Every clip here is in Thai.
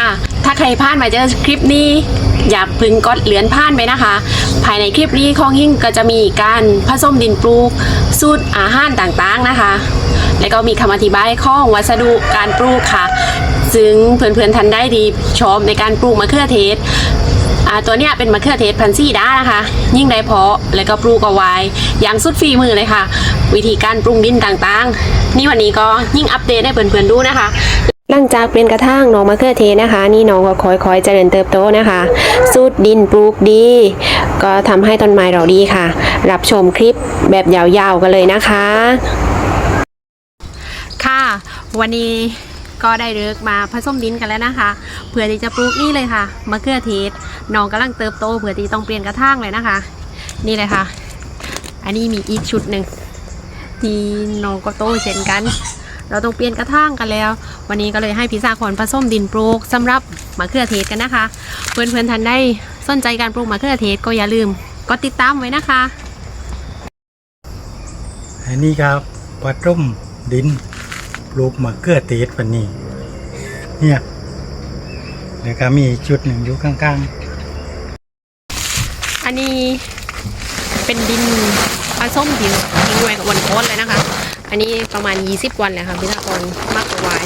ค่ะ ถ้าใครพลาดมาเจอคลิปนี้ อย่าพึงกดเหลือนพลาดไปนะคะ ภายในคลิปนี้ของยิ่งก็จะมีการผสมดินปลูก สูตรอาหารต่างๆนะคะ แล้วก็มีคำอธิบายข้องวัสดุการปลูกค่ะ ซึ่งเพื่อนๆทันได้ดีชอบในการปลูกมะเขือเทศตัวเนี้ยเป็นมะเขือเทศพันซีด้านะคะ ยิ่งได้เพาะแล้วก็ปลูกเอาไว้อย่างสุดฝีมือเลยค่ะ วิธีการปรุงดินต่างๆ นี่วันนี้ก็ยิ่งอัปเดตให้เพื่อนๆดูนะคะ หลังจากเป็นกระทั่งน้องมะเขือเทศนะคะ นี่น้องก็ค่อยๆเจริญเติบโตนะคะ สูตรดินปลูกดี ก็ทำให้ต้นไม้เราดีค่ะ รับชมคลิปแบบยาวๆกันเลยนะคะ ค่ะ วันนี้ก็ได้เลิกมาผสมดินกันแล้วนะคะ เพื่อที่จะปลูกนี่เลยค่ะมะเขือเทศน้องกำลังเติบโตเพื่อที่ต้องเปลี่ยนกระถางเลยนะคะ นี่เลยค่ะ อันนี้มีอีกชุดหนึ่งที่น้องก็โตเช่นกัน เราต้องเปลี่ยนกระถางกันแล้ว วันนี้ก็เลยให้พิซซ่าคอนผสมดินปลูกสำหรับมะเขือเทศกันนะคะ เพื่อนๆทันได้สนใจการปลูกมะเขือเทศก็อย่าลืมกดติดตามไว้นะคะอันนี้ครับปลาต้มดินปลูกมะเขือเทศวันนี้ เนี่ยแล้วก็มีจุดหนึ่งอยู่ข้างอันนี้เป็นดินผสมดินทิ้งไว้กับวันโค้นเลยนะคะ อันนี้ประมาณ 20 วันเลยค่ะพิธากรมากกว่าวาย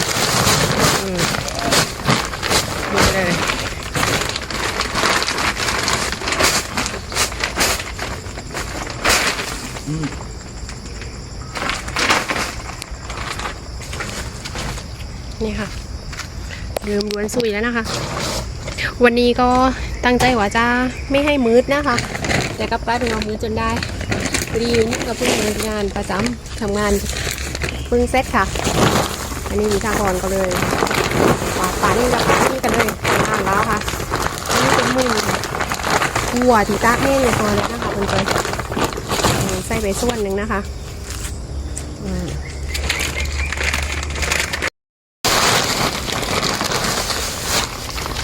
มดูเลยนี่ค่ะเริ่มล้วนสุยแล้วนะคะ วันนี้ก็ตั้งใจว่าจะไม่ให้มืดนะคะ แต่ก็กลายเป็นว่ามืดจนได้พอดีนี่ก็เพิ่งเลิกงานประจำทำงานเพิ่งเสร็จค่ะ อันนี้มีทางก่อนก็เลยปาดปานี่จะปาดนี่กันเลยทานแล้วค่ะอันนี้เป็นมุมหัวที่ตากแห้งเลยพอเลยนะคะเพื่อนๆใส่ไปส่วนหนึ่งนะคะ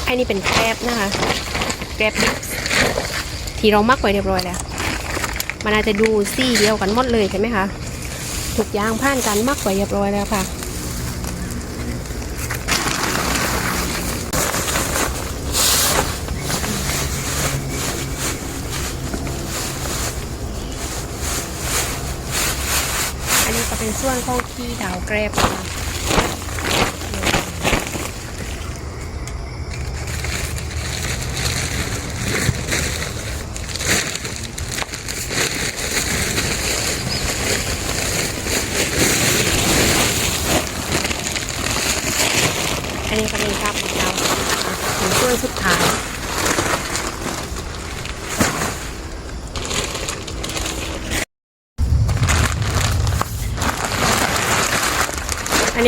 อันนี้เป็นแกรบนะคะ แกรบดิบที่เรามักไว้เรียบร้อยแล้ว มันอาจจะดูซี่เดียวกันหมดเลยใช่ไหมคะ ทุกอย่างผ่านการมักไว้เรียบร้อยแล้วค่ะอันนี้ก็เป็นส่วนของขี้ดาวแกรบค่ะ อันนี้ก็เป็นครับของเราถึงช่วงสุดท้าย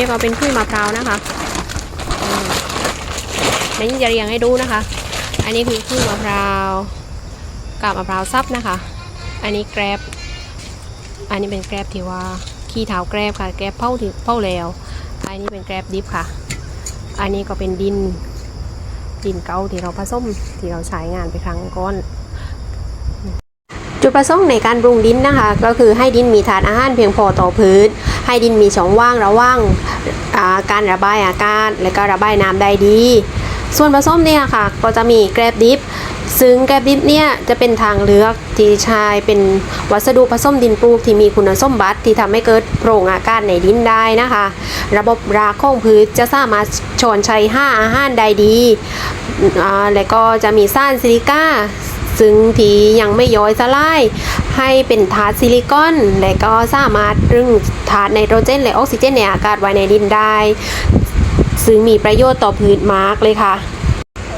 อันนี้ก็เป็นขี้มะพร้าวนะคะเดี๋ยวจะเรียงให้ดูนะคะ อันนี้คือขี้มะพร้าวกับมะพร้าวซับนะคะ อันนี้แกรบอันนี้เป็นแกรบที่ว่าขี้เท้าแกรบค่ะ แกรบเผาที่เผาแล้ว อันนี้เป็นแกรบดิบค่ะ อันนี้ก็เป็นดิน ดินเก่าที่เราผสมที่เราใช้งานไปครั้งก่อนจุดประสงค์ในการปรุงดินนะคะ ก็คือให้ดินมีธาตุอาหารเพียงพอต่อพื้น ให้ดินมีช่องว่างระว่างาการระบายอากาศ และก็ระบายน้ำได้ดี ส่วนผสมเนี่ยค่ะ ก็จะมีแกรบดิบซึ่งแกรบดิบเนี่ยจะเป็นทางเลือกที่ใช้เป็นวัสดุผสมดินปลูกที่มีคุณสมบัติที่ทำให้เกิดโปร่งอากาศในดินได้นะคะ ระบบรากของพืชจะสามารถชอนชัยห้าอาหารได้ดี และก็จะมีสารซิลิก้า ซึ่งที่ยังไม่ย้อยสลาย ให้เป็นธาตุซิลิคอน และก็สามารถรึงธาตุไนโตรเจน และออกซิเจนในอากาศไว้ในดินได้ ซึ่งมีประโยชน์ต่อพืชมากเลยค่ะ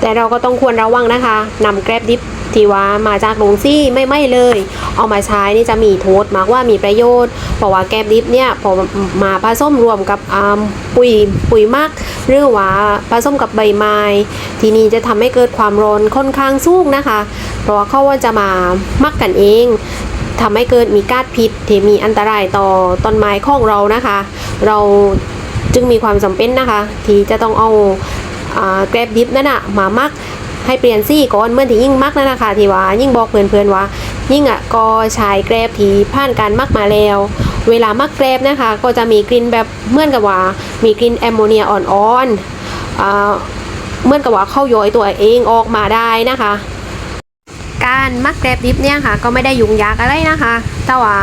แต่เราก็ต้องควรระวังนะคะนำแกร็บดิบที่ว่ามาจากโรงซี่ไม่ไม่เลย เอามาใช้นี่จะมีโทษมากว่ามีประโยชน์ เพราะว่าแกร็บดิบเนี่ยพอมาผสมรวมกับปุ๋ยปุ๋ยมักหรือว่าผสมกับใบไม้ ทีนี้จะทำให้เกิดความร้อนค่อนข้างสูงนะคะ เพราะว่าเขาว่าจะมามักกันเองทำให้เกิดมีก๊าซพิษที่มีอันตรายต่อต้นไม้ของเรานะคะ เราจึงมีความจำเป็นนะคะ ที่จะต้องเอา แกรบดิบนั่นน่ะมามักให้เปลี่ยนซี่ก่อนเมื่อที่ยิ่งมักนั่นนะคะที่ว่ายิ่งบอกเพื่อนๆว่า ยิ่งอะก็ใช้แกรบที่ผ่านการมักมาแล้ว เวลามักแกรบนะคะ ก็จะมีกลิ่นแบบเหมือนกับว่า มีกลิ่นแอมโมเนียอ่อนๆอ่าเหมื่อนกับว่าเข้าโยอยตัวเองออกมาได้นะคะการมักแกรบดิฟเนี่ยค่ะก็ไม่ได้ยุ่งยากอะไรนะคะแต่ว่า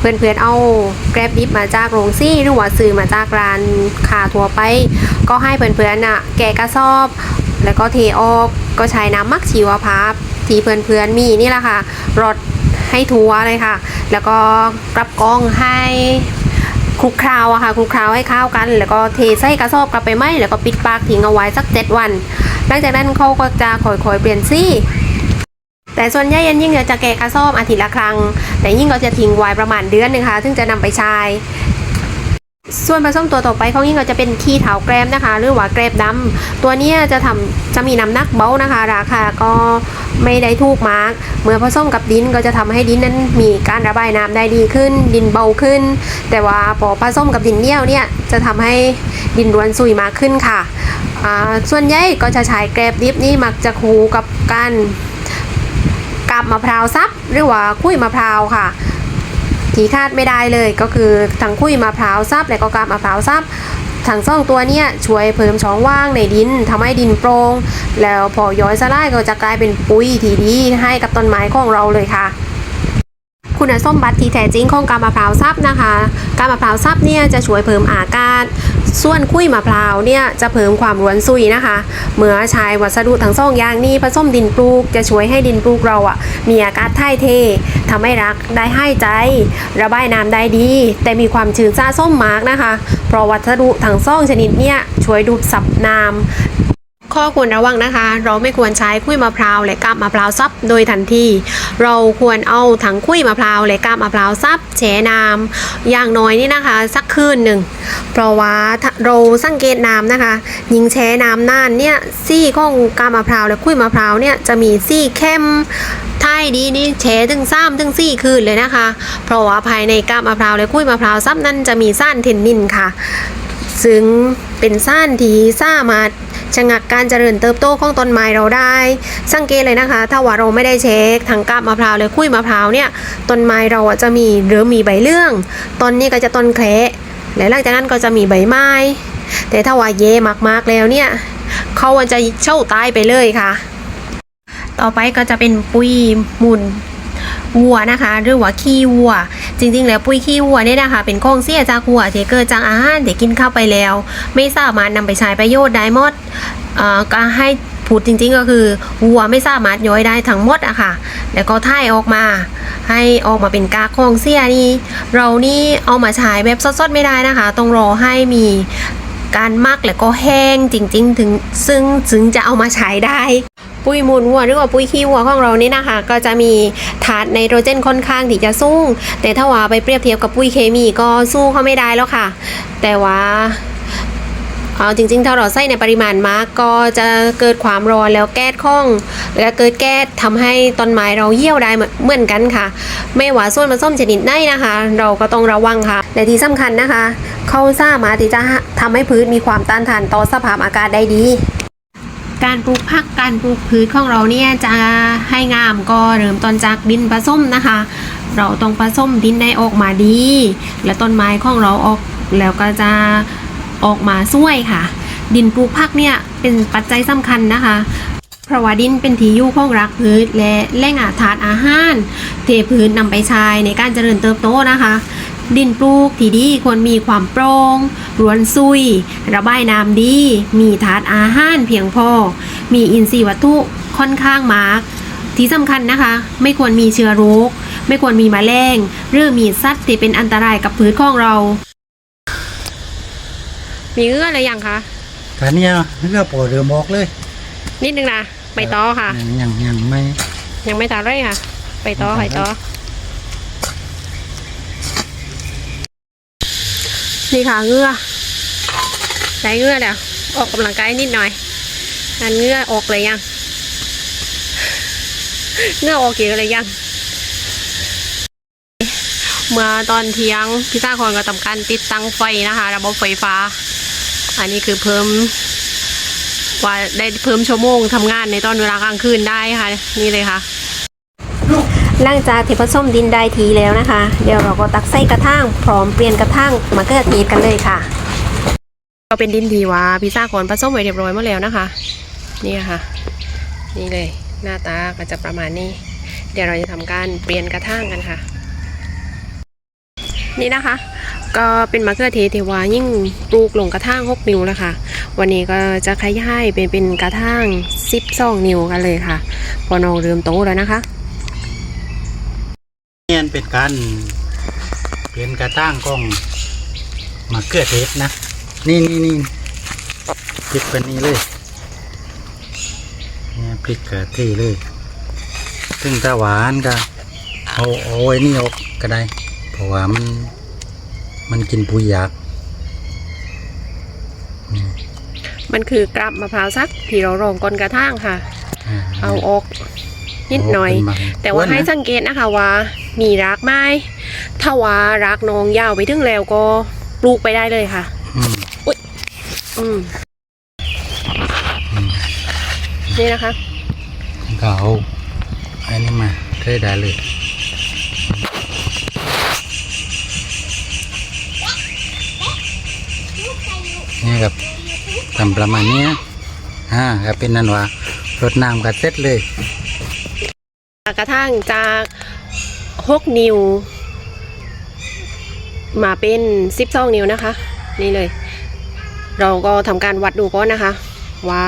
เพื่อนๆเอาแกร็บดิฟมาจากโรงซี่หรือว่าซื้อมาจากร้านคาทั่วไป ก็ให้เพื่อนๆน่ะแกะกระสอบ แล้วก็เทออกก็ใช้น้ำมักชีวภาพที่เพื่อนๆมีนี่แหละค่ะรดให้ทัวเลยค่ะ แล้วก็กลับกล้องให้คลุกเคล้าอะค่ะคลุกเคล้าให้เข้ากัน แล้วก็เทใส่กระสอบกลับไปไหมแล้วก็ปิดปากทิ้งเอาไว้สักเจ็ดวัน หลังจากนั้นเขาก็จะค่อยๆเปลี่ยนซี่ แต่ส่วนใหญ่ยันยิ่งจะแกะกระสอบอาทิตย์ละครั้ง แต่ยิ่งก็จะทิ้งไว้ประมาณเดือนหนึงค่ะซึ่งจะนำไปใช้ส่วนผสมตัวต่อไปของยิ่งก็จะเป็นขี้เถาแกรมนะคะ หรือว่าแกรบดำตัวนี้จะทำจะมีน้ำหนักเบานะคะ ราคาก็ไม่ได้ถูกมาก เมื่อผสมกับดินก็จะทำให้ดินนั้นมีการระบายน้ำได้ดีขึ้น ดินเบาขึ้น แต่ว่าพอผสมกับดินเหนียวเนี่ยจะทำให้ดินรวนซุยมากขึ้นค่ะส่วนใหญ่ก็จะใช้แกรบดิบนี่มักจะคูกับการ กับมะพร้าวซับหรือว่าคุ้ยมะพร้าวค่ะ ที่คาดไม่ได้เลยก็คือทั้งคุ้ยมะพร้าวซับและก็กาบมะพร้าวซับทั้งสองตัวเนี่ยช่วยเพิ่มช่องว่างในดินทำให้ดินโปร่งแล้วพอย้อยสลายก็จะกลายเป็นปุ๋ยที่ดีให้กับต้นไม้ของเราเลยค่ะ คุณสมบัติที่แท้จริงของกามะพร้าวซับนะคะกามะพร้าวซับเนี่ยจะช่วยเพิ่มอากาศ ส่วนคุ้ยมะพร้าวเนี่ยจะเพิ่มความรวนซุยนะคะ เมื่อใช้วัสดุทั้งสองอย่างนี้ผสมดินปลูก จะช่วยให้ดินปลูกเราอะมีอากาศถ่ายเททำให้รักได้ให้ใจ ระบายน้ำได้ดี แต่มีความชื้นซาส้มมากนะคะ เพราะวัสดุทั้งสองชนิดเนี่ยช่วยดูดซับน้ำ ข้อควรระวังนะคะ เราไม่ควรใช้คุยมะพร้าวและกาบมะพร้าวซับโดยทันที เราควรเอาถังคุยมะพร้าวและกาบมะพร้าวซับแช่น้ำอย่างน้อยนี่นะคะ สักคืนหนึ่งเพราะว่าเราสังเกตน้ำนะคะ ยิงแช่น้ำนานเนี่ยซี่ของกาบมะพร้าวและคุยมะพร้าวเนี่ยจะมีซี่เข้มท้ายดีนี่แช่ถึงซ้ำถึงซี่คืนเลยนะคะ เพราะว่าภายในกาบมะพร้าวและคุยมะพร้าวซับนั้นจะมีสารเทนนินค่ะ ซึ่งเป็นสารที่สามารถ ชะงักการเจริญเติบโตของต้นไม้เราได้ สังเกตเลยนะคะ ถ้าว่าเราไม่ได้เช็คทางกาบมะพร้าวเลยคุยมะพร้าวเนี่ยต้นไม้เราจะมีหรือมีใบเลื่องต้นนี้ก็จะต้นแคระและหลังจากนั้นก็จะมีใบไม้ แต่ถ้าว่าเย่มากๆแล้วเนี่ยเขาจะเช่าตายไปเลยค่ะ ต่อไปก็จะเป็นปุ๋ยมูล วัวนะคะ หรือว่าขี้วัว จริงๆ แล้วปุ๋ยขี้วัวเนี่ยนะคะ เป็นของเสียจากวัวที่เกิดจากอาหารที่กินเข้าไปแล้ว ไม่สามารถนำไปใช้ประโยชน์ได้หมดเอ่อก็ให้พูดจริงๆก็คือวัวไม่สามารถย่อยได้ทั้งหมดอะค่ะ แล้วก็ท่ายออกมา ให้ออกมาเป็นกากของเสียนี่เรานี่เอามาใช้แบบสดๆไม่ได้นะคะ ต้องรอให้มีการมักแล้วก็แห้งจริง ๆ ถึงซึ่งถึงจะเอามาใช้ได้ ปุ๋ยมูลวัวหรือว่าปุ๋ยขี้วัวของเรานี่นะคะ ก็จะมีถาดไนโตรเจนค่อนข้างที่จะสูงแต่ถ้าว่าไปเปรียบเทียบกับปุ๋ยเคมีก็สู้เขาไม่ได้แล้วค่ะ แต่ว่าเอาจริงๆ ถ้าเราใส่ในปริมาณมากก็จะเกิดความร้อนแล้วแก๊สข้อง แล้วเกิดแก๊สทำให้ต้นไม้เราเหี่ยวได้เหมือนกันค่ะ ไม่ว่าส่วนผสมชนิดไหนนะคะ เราก็ต้องระวังค่ะและที่สำคัญนะคะ เขาสามารถที่จะทำให้พืชมีความต้านทานต่อสภาพอากาศได้ดี การปลูกผักการปลูกพืชของเราเนี่ยจะให้งามก็เริ่มต้นจากดินผสมนะคะ เราต้องผสมดินได้ออกมาดี และต้นไม้ของเราออกแล้วก็จะออกมาสวยค่ะ ดินปลูกผักเนี่ยเป็นปัจจัยสำคัญนะคะเพราะว่าดินเป็นที่อยู่ของรักพืชและแหล่งอาหารอาหารเทพืชนำไปใช้ในการเจริญเติบโตนะคะ ดินปลูกที่ดีควรมีความโปร่งรวนซุย ระบายน้ำดี มีถาดอาหารเพียงพอ มีอินทรีย์วัตถุค่อนข้างมาก ที่สำคัญนะคะ ไม่ควรมีเชื้อโรคไม่ควรมีแมลงหรือมีสัตว์ที่เป็นอันตรายกับพืชของเรา มีเงื่ออะไรอย่างคะแต่เนี่ยนึกว่าปอเรือบอกเลย นิดนึงนะไปต่อค่ะ ยังยังยังไม่ ยังไม่ตัดเลยค่ะ ไปต่อไปต่อ นี่ค่ะเงื่อได้เงื่อแล้ว ออกกำลังกายนิดหน่อยอันเงื่อออกเลยยังเงื่อออกกี่เลยยัง เมื่อตอนเที่ยงพิซซ่าคอนก็ทำการติดตั้งไฟนะคะ ระบบไฟฟ้า อันนี้คือเพิ่มว่าได้เพิ่มชั่วโมงทำงานในตอนเวลากลางคืนได้ค่ะ นี่เลยค่ะ หลังจากที่ผสมดินได้ทีแล้วนะคะ เดี๋ยวเราก็ตักใส่กระถางพร้อมเปลี่ยนกระถางมาเกิดทีกันเลยค่ะก็เป็นดินดีว่าพิซซ่าก่อนผสมไว้เรียบร้อยหมดแล้วนะคะ นี่ค่ะ นี่เลยหน้าตาก็จะประมาณนี้ เดี๋ยวเราจะทำการเปลี่ยนกระถางกันค่ะ นี่นะคะ ก็เป็นมะเขือเทศที่ว่ายิ่งปลูกลงกระถาง6นิ้วแล้วค่ะวันนี้ก็จะขยายไปเป็นกระถาง12 นิ้วกันเลยค่ะพอน้องเริ่มโตแล้วนะคะ เนี่ยเป็นการเปลี่ยนกระตั้งกล้องมะเขือเทศนะ นี่นี่นี่พลิกเป็นนี้เลยเนี่ยพลิกกระที่เลย ซึ่งถ้าหวานก็เอาเอาไว้นี่ออกก็ได้ เพราะว่ามันมันกินปุ๋ยยากมันคือกลับมะพร้าวซักที่เรารองก้นกระถางค่ะอ่าเอาออกนิดหน่อยเป็มังแต่ว่าให้อ้นะสังเกตนะคะว่า มีรากไม้ถ้าว่ารากนองยาวไปถึงแล้วก็ปลูกไปได้เลยค่ะอืมอืมอืมนี่นะคะก็เอาอันนี้มาใช้ได้เลยนี่ครับทำประมาณนี้นะอ่าก็เป็นนั่นว่ารดน้ำก็เสร็จเลยกระทั่งจาก หกนิ้ว มาเป็นสิบสองนิ้วนะคะ นี่เลย เราก็ทำการวัดดูก่อนนะคะ ว่า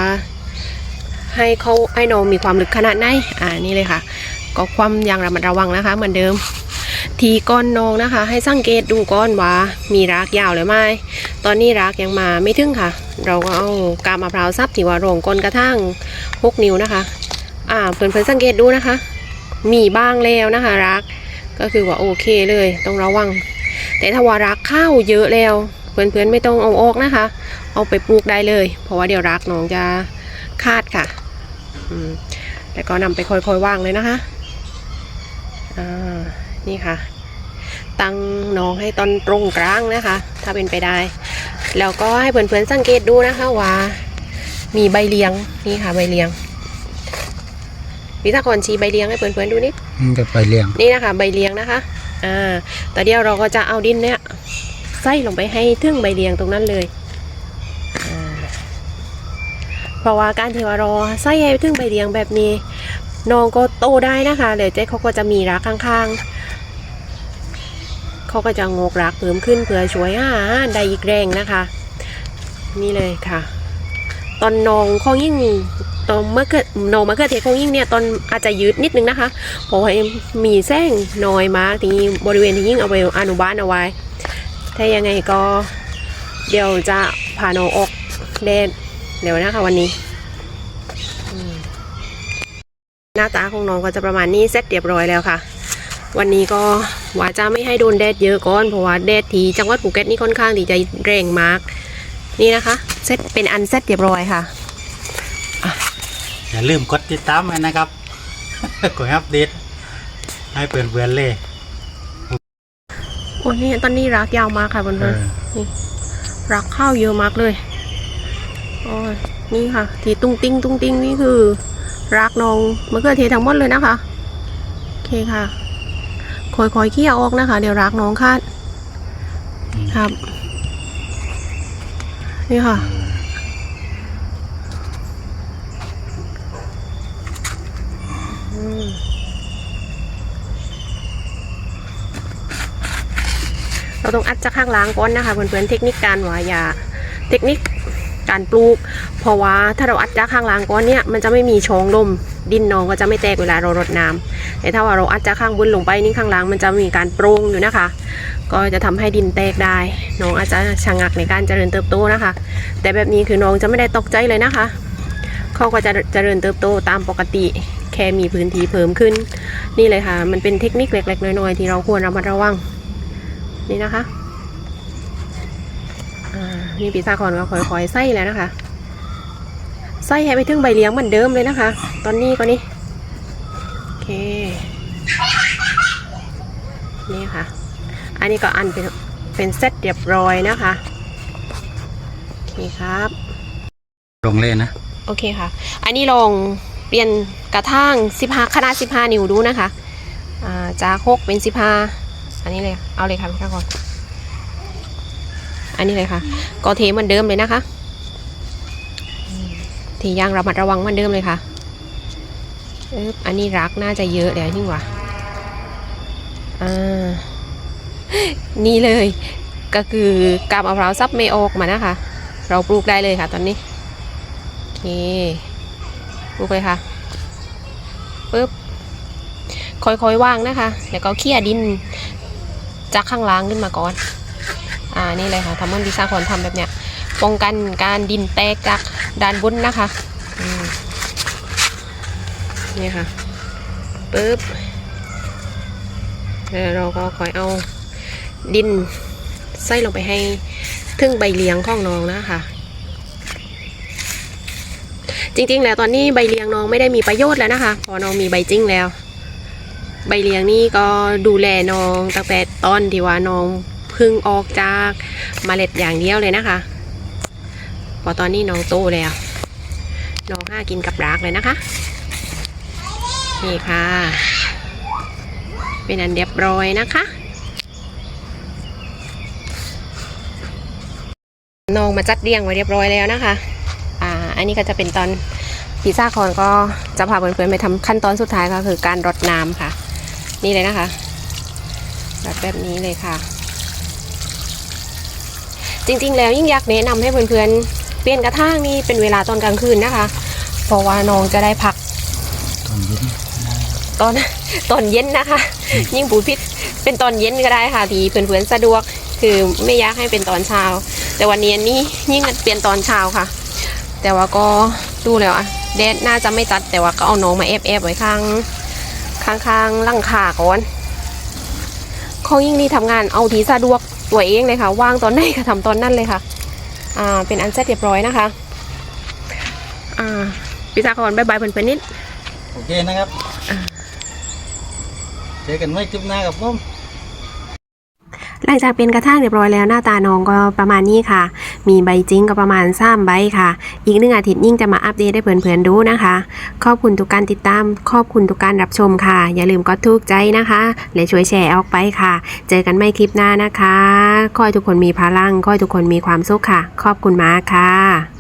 ให้เขาให้นองมีความลึกขนาดไหนอ่านี่เลยค่ะ ก็ความอย่างระมัดระวังนะคะ เหมือนเดิม ทีก้อนนองนะคะ ให้สังเกตดูก้อนว่ามีรากยาวหรือไม่ ตอนนี้รากยังมาไม่ถึงค่ะ เราก็เอากาบมะพร้าวซับที่ว่าโรงก้นกระทั่งหกนิ้วนะคะ อ่าเพื่อนๆสังเกตดูนะคะ มีบ้างแล้วนะคะรัก ก็คือว่าโอเคเลยต้องระวัง แต่ถ้าว่ารักข้าวเยอะแล้วเพื่อนๆไม่ต้องเอาออกนะคะ เอาไปปลูกได้เลย เพราะว่าเดี๋ยวรักน้องจะคาดค่ะแล้วก็นำไปค่อยๆว่างเลยนะคะนี่ค่ะ ตั้งน้องให้ตอนตรงกลางนะคะ ถ้าเป็นไปได้ แล้วก็ให้เพื่อนๆสังเกตดูนะคะว่า มีใบเลี้ยงนี่ค่ะใบเลี้ยง วิสากรชี้ใบเลี้ยงให้เพื่อนๆดูนิดมันจะไปเลี้ยงนี่นะคะ ใบเลี้ยงนะคะอ่าแต่เดี๋ยวเราก็จะเอาดินเนี่ยใส่ลงไปให้ถึงใบเลี้ยงตรงนั้นเลยอ่าเพราะว่าการที่ว่าเราใส่ให้ถึงใบเลี้ยงแบบนี้น้องก็โตได้นะคะเดี๋ยวเจ๊เขาก็จะมีรักข้างๆเขาก็จะงอกรักเพิ่มขึ้นเพื่อช่วยหาอาหารได้อีกแรงนะคะ นี่เลยค่ะ ตอนนองข้องยิ่ง ตอนเมื่อเกิดนอมะเขือเทศของยิ่งเนี่ยตอนอาจจะยืดนิดนึงนะคะเพราะว่ามีแส้งน้อยมากที่บริเวณที่ยิ่งเอาไปอนุบาลเอาไว้ ถ้ายังไงก็เดี๋ยวจะพาน้องออกแดดเดี๋ยวนะคะวันนี้ หน้าตาของน้องก็จะประมาณนี้เสร็จเรียบร้อยแล้วค่ะ วันนี้ก็ว่าจะไม่ให้โดนแดดเยอะก่อนเพราะว่าแดดที่จังหวัดภูเก็ตนี่ค่อนข้างที่จะแรงมาก นี่นะคะเซตเป็นอันเซตเรียบร้อยค่ะ อย่าลืมกดติดตามไว้นะครับ กดอัปเดตให้เพื่อนๆเลย โอ้ยนี่ตอนนี้รักยาวมากค่ะเพื่อนเอๆอนี่รักข้าวเยอะมากเลยโอ้ยนี่ค่ะ ที่ตุ้งติ้งตุ้งติ้งนี่คือรักนองมะเขือเทศทั้งหมดเลยนะคะโอเคค่ะคอยคอยๆเคี่ยวออกนะคะ เดี๋ยวรักน้องคาดครับ นี่ค่ะ อืม เราต้องอัดจากข้างล่างก่อนนะคะเพื่อนๆเทคนิคการหวายาเทคนิคการปลูก เพราะว่าถ้าเราอัดจากข้างล่างก่อนเนี่ยมันจะไม่มีช่องลมดินนองก็จะไม่แตกเวลาเรารดน้ำแต่ถ้าว่าเราอัดจากข้างบนลงไปนี่ข้างล่างมันจะมีการโปร่งอยู่นะคะ ก็จะทำให้ดินแตกได้ น้องอาจจะชะงักในการเจริญเติบโตนะคะ แต่แบบนี้คือน้องจะไม่ได้ตกใจเลยนะคะเขาก็จะเจริญเติบโตตามปกติ แค่มีพื้นที่เพิ่มขึ้น นี่เลยค่ะ มันเป็นเทคนิคเล็กๆน้อยๆที่เราควรระมัดระวัง นี่นะคะอ่านี่ปีศาจคอนก็ค่อยๆใส่แล้วนะคะใส่ให้ไปถึงใบเลี้ยงเหมือนเดิมเลยนะคะ ตอนนี้ก็นี่โอเคนี่ค่ะ อันนี้ก็อันเป็นเป็นเซตเรียบร้อยนะคะโอเคครับลงเลยนะ โอเคค่ะ อันนี้ลองเปลี่ยนกระทั่ง15ขนาด15 นิ้วดูนะคะาจากหกเป็น 15 อันนี้เลยเอาเลยค่ะพี่ข้าก่อนอันนี้เลยค่ะก็เทเหมือนเดิมเลยนะคะเททีย่างระมัดระวังเหมือนเดิมเลยค่ะอันนี้รักน่าจะเยอะแล้วยิ่งว่านี่เลยก็คือกาบมะพร้าวซับไม่ออกมานะคะ เราปลูกได้เลยค่ะตอนนี้โอเค ลูกเลยค่ะปึ๊บค่อยๆว่างนะคะ แล้วก็เขี่ยดินจากข้างล่างขึ้นมาก่อน อ่า นี่เลยค่ะทำมันพิซซ่าคอนทำแบบเนี้ย ป้องกันการดินแตกจากด้านบนนะคะ นี่ค่ะ ปึ๊บแล้วเราก็คอยเอาดินใส่ลงไปให้ ถึงใบเลี้ยงของน้องนะคะ จริงๆแล้วตอนนี้ใบเลี้ยงน้องไม่ได้มีประโยชน์แล้วนะคะ พอน้องมีใบจิ้งแล้ว ใบเลี้ยงนี่ก็ดูแลน้องตั้งแต่ตอนที่ว่าน้องพึ่งออกจากเมล็ดอย่างเดียวเลยนะคะ พอตอนนี้น้องโตแล้ว น้องห้ากินกับรากเลยนะคะ นี่ค่ะ เป็นอันเรียบร้อยนะคะน้องมาจัดเรียงไว้เรียบร้อยแล้วนะคะ อ่าอันนี้ก็จะเป็นตอนพิซซ่าคอนก็จะพาเพื่อนๆไปทำขั้นตอนสุดท้ายก็คือการรดน้ำค่ะ นี่เลยนะคะแบบแบบนี้เลยค่ะ จริงๆ แล้วยิ่งอยากแนะนำให้เพื่อนๆ เปลี่ยนกระถางนี่เป็นเวลาตอนกลางคืนนะคะ เพราะว่าน้องจะได้พัก ตอนเย็นตอนตอนเย็นนะคะ ยิ่งปูพิษเป็นตอนเย็นก็ได้ค่ะที่เพื่อนๆสะดวกคือไม่อยากให้เป็นตอนเช้า แต่วันนี้อันนี้ยิ่งเปลี่ยนตอนเช้าค่ะ แต่ว่าก็ดูแล้วอะแดดน่าจะไม่ตัดแต่ว่าก็เอาน้องมาแอบแอบๆไว้ข้างข้างข้างๆล่างขาก่อนเขายิ่งนี่ทำงานเอาทีสะดวกตัวเองเลยค่ะ ว่างตอนไหนก็ทำตอนนั้นเลยค่ะ อ่าเป็นอันเสร็จเรียบร้อยนะคะ อ่าพิซซ่าคอนบายบายเพื่อนๆนิด โอเคนะครับ เจอกันไม่คลิปหน้ากับผม หลังจากเป็นกระทางเรียบร้อยแล้วหน้าตาน้องก็ประมาณนี้ค่ะ มีใบจิ้งก็ประมาณ3ใบค่ะ อีกหนึ่งอาทิตย์ยิ่งจะมาอัปเดตให้เพื่อนๆดูนะคะ ขอบคุณทุกการติดตาม ขอบคุณทุกการรับชมค่ะ อย่าลืมกดทุกใจนะคะ และช่วยแชร์ออกไปค่ะ เจอกันไม่คลิปหน้านะคะ ขอให้ทุกคนมีพลัง ขอให้ทุกคนมีความสุขค่ะ ขอบคุณมากค่ะ